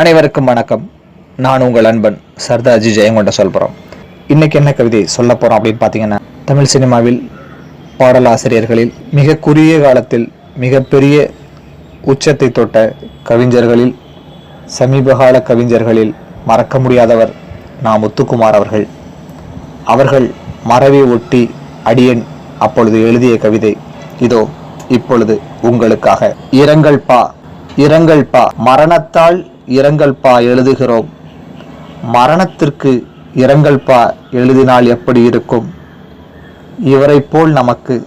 அனைவருக்கும் வணக்கம். நான் உங்கள் அன்பன் சர்தார்ஜி ஜெயங்கொண்ட சொல்கிறோம் இன்றைக்கி என்ன கவிதை சொல்ல போகிறோம் அப்படின்னு பார்த்தீங்கன்னா தமிழ் சினிமாவில் பாடலாசிரியர்களில் மிக குறுகிய காலத்தில் மிகப்பெரிய உச்சத்தை தொட்ட கவிஞர்களில் சமீபகால கவிஞர்களில் மறக்க முடியாதவர் நான் முத்துக்குமார் அவர்கள். அவர்கள் மறவை ஒட்டி அடியன் அப்பொழுது எழுதிய கவிதை. இதோ இப்பொழுது உங்களுக்காக. இரங்கல் பா இரங்கல் பா மரணத்தால் இரங்கல்பா எழுதுகிறோம். மரணத்திற்கு இரங்கல்பா எழுதினால் எப்படி இருக்கும்? இவரைப் போல் நமக்கு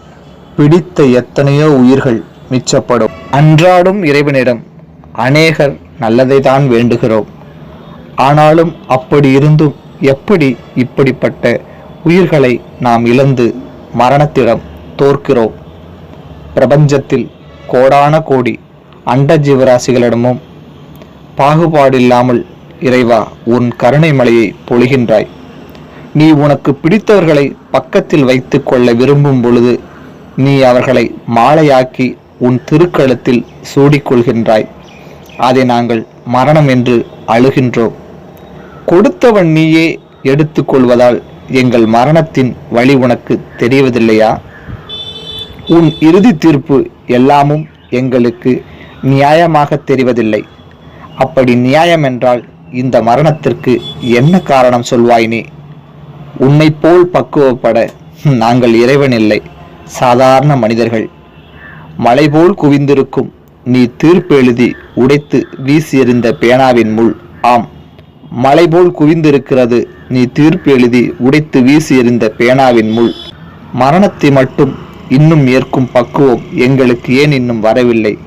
பிடித்த எத்தனையோ உயிர்கள் மிச்சப்படும். அன்றாடும் இறைவனிடம் அநேகர் நல்லதை தான் வேண்டுகிறோம். ஆனாலும் அப்படி இருந்தும் எப்படி இப்படிப்பட்ட உயிர்களை நாம் இழந்து மரணத்திடம் தோற்கிறோம்? பிரபஞ்சத்தில் கோடான கோடி அண்ட ஜீவராசிகளிடமும் பாகுபாடில்லாமல் இறைவா உன் கருணை மலையை பொழிகின்றாய். நீ உனக்கு பிடித்தவர்களை பக்கத்தில் வைத்து கொள்ள விரும்பும் பொழுது நீ அவர்களை மாலையாக்கி உன் திருக்கழுத்தில் சூடிக்கொள்கின்றாய். அதை நாங்கள் மரணம் என்று அழுகின்றோம். கொடுத்தவன் நீயே எடுத்துக்கொள்வதால் எங்கள் மரணத்தின் வழி உனக்கு தெரிவதில்லையா? உன் இறுதி தீர்ப்பு எல்லாமும் எங்களுக்கு நியாயமாக தெரிவதில்லை. அப்படி நியாயம் என்றால் இந்த மரணத்திற்கு என்ன காரணம் சொல்வாய் நீ உன்னை போல் பக்குவப்பட நாங்கள் இறைவன் இல்லை சாதாரண மனிதர்கள். மலை போல் குவிந்திருக்கும் நீ தீர்ப்பு எழுதி உடைத்து வீசி எறிந்த பேனாவின் முள். ஆம் மலை போல் குவிந்திருக்கிறது நீ தீர்ப்பு எழுதி உடைத்து வீசி எறிந்த பேனாவின் முள். மரணத்தை மட்டும் இன்னும் ஏற்கும் பக்குவம் எங்களுக்கு ஏன் இன்னும் வரவில்லை?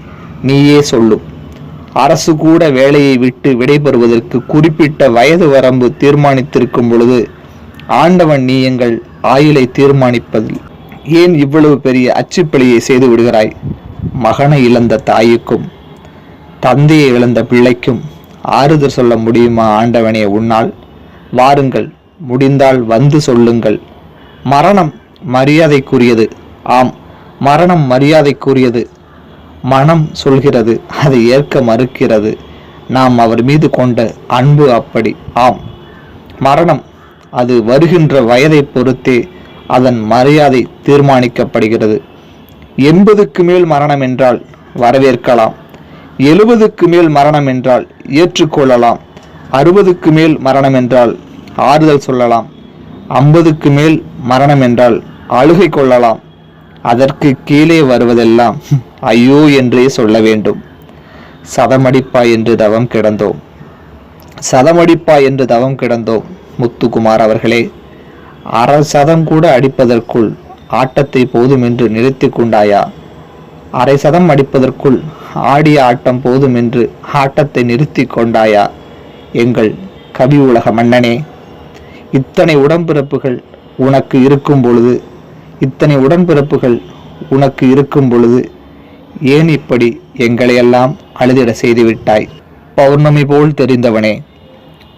நீயே சொல்லும் அரசு கூட வேலையை விட்டு விடைபெறுவதற்கு குறிப்பிட்ட வயது வரம்பு தீர்மானித்திருக்கும் பொழுது ஆண்டவன் நீ எங்கள் ஆயுளை தீர்மானிப்பதில் ஏன் இவ்வளவு பெரிய அச்சுப்பிழையை செய்து விடுகிறாய்? மகனை இழந்த தாய்க்கும் தந்தையை இழந்த பிள்ளைக்கும் ஆறுதல் சொல்ல முடியுமா ஆண்டவனே உன்னால்? வாருங்கள் முடிந்தால் வந்து சொல்லுங்கள். மரணம் மரியாதைக்குரியது. ஆம் மரணம் மரியாதைக்குரியது. மனம் சொல்கிறது அதை ஏற்க மறுக்கிறது. நாம் அவர் மீது கொண்ட அன்பு அப்படி. ஆம். மரணம் அது வருகின்ற வயதை பொறுத்தே அதன் மரியாதை தீர்மானிக்கப்படுகிறது. எண்பதுக்கு மேல் மரணம் என்றால் வரவேற்கலாம். எழுபதுக்கு மேல் மரணம் என்றால் ஏற்றுக்கொள்ளலாம். அறுபதுக்கு மேல் மரணம் என்றால் ஆறுதல் சொல்லலாம். ஐம்பதுக்கு மேல் மரணம் என்றால் அழுகை கொள்ளலாம். அதற்கு கீழே வருவதெல்லாம் ஐயோ என்றே சொல்ல வேண்டும். சதமடிப்பா என்று தவம் கிடந்தோம். சதமடிப்பா என்று தவம் கிடந்தோம் முத்துக்குமார் அவர்களே. அரை சதம் கூட அடிப்பதற்குள் ஆட்டத்தை போதும் என்று நிறுத்தி கொண்டாயா? அரை சதம் அடிப்பதற்குள் ஆடிய ஆட்டம் போதும் என்று ஆட்டத்தை நிறுத்தி கொண்டாயா? எங்கள் கவி உலக மன்னனே இத்தனை உடன்பிறப்புகள் உனக்கு இருக்கும் பொழுது இத்தனை உடன்பிறப்புகள் உனக்கு இருக்கும் பொழுது ஏன் இப்படி எங்களையெல்லாம் அழுதிட செய்துவிட்டாய்? பௌர்ணமி போல் தெரிந்தவனே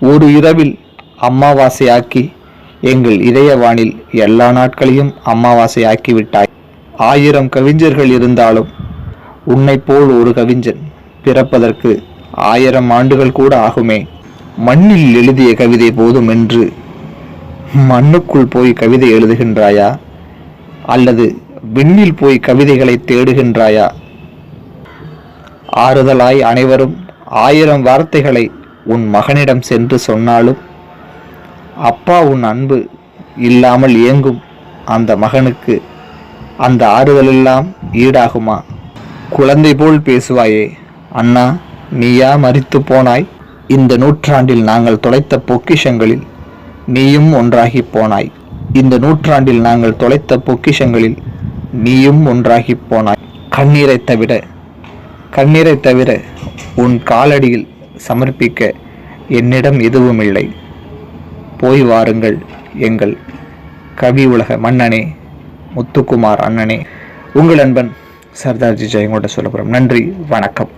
ஒரு இரவில் அம்மாவாசையாக்கி எங்கள் இதயவானில் எல்லா நாட்களையும் அம்மாவாசையாக்கி விட்டாய் ஆயிரம் கவிஞர்கள் இருந்தாலும் உன்னைப் போல் ஒரு கவிஞன் பிறப்பதற்கு ஆயிரம் ஆண்டுகள் கூட ஆகுமே. மண்ணில் எழுதிய கவிதை போதும் என்று மண்ணுக்குள் போய் கவிதை எழுதுகின்றாயா? அல்லது விண்ணில் போய் கவிதைகளை தேடுகின்றாயா? ஆறுதலாய் அனைவரும் ஆயிரம் வார்த்தைகளை உன் மகனிடம் சென்று சொன்னாலும் அப்பா உன் அன்பு இல்லாமல் இயங்கும் அந்த மகனுக்கு அந்த ஆறுதலெல்லாம் ஈடாகுமா? குழந்தை போல் பேசுவாயே. அண்ணா நீயா மறித்து போனாய்? இந்த நூற்றாண்டில் நாங்கள் தொலைத்த பொக்கிஷங்களில் நீயும் ஒன்றாகி போனாய். இந்த நூற்றாண்டில் நாங்கள் தொலைத்த பொக்கிஷங்களில் நீயும் ஒன்றாகி போனாய். கண்ணீரை தவிர கண்ணீரை தவிர உன் காலடியில் சமர்ப்பிக்க என்னிடம் எதுவும் இல்லை. போய் வாருங்கள் எங்கள் கவி உலக மன்னனே முத்துக்குமார் அண்ணனே. உங்கள் அன்பன் சர்தார்ஜி ஜெயங்கோட சொல்லப்புறம் நன்றி வணக்கம்.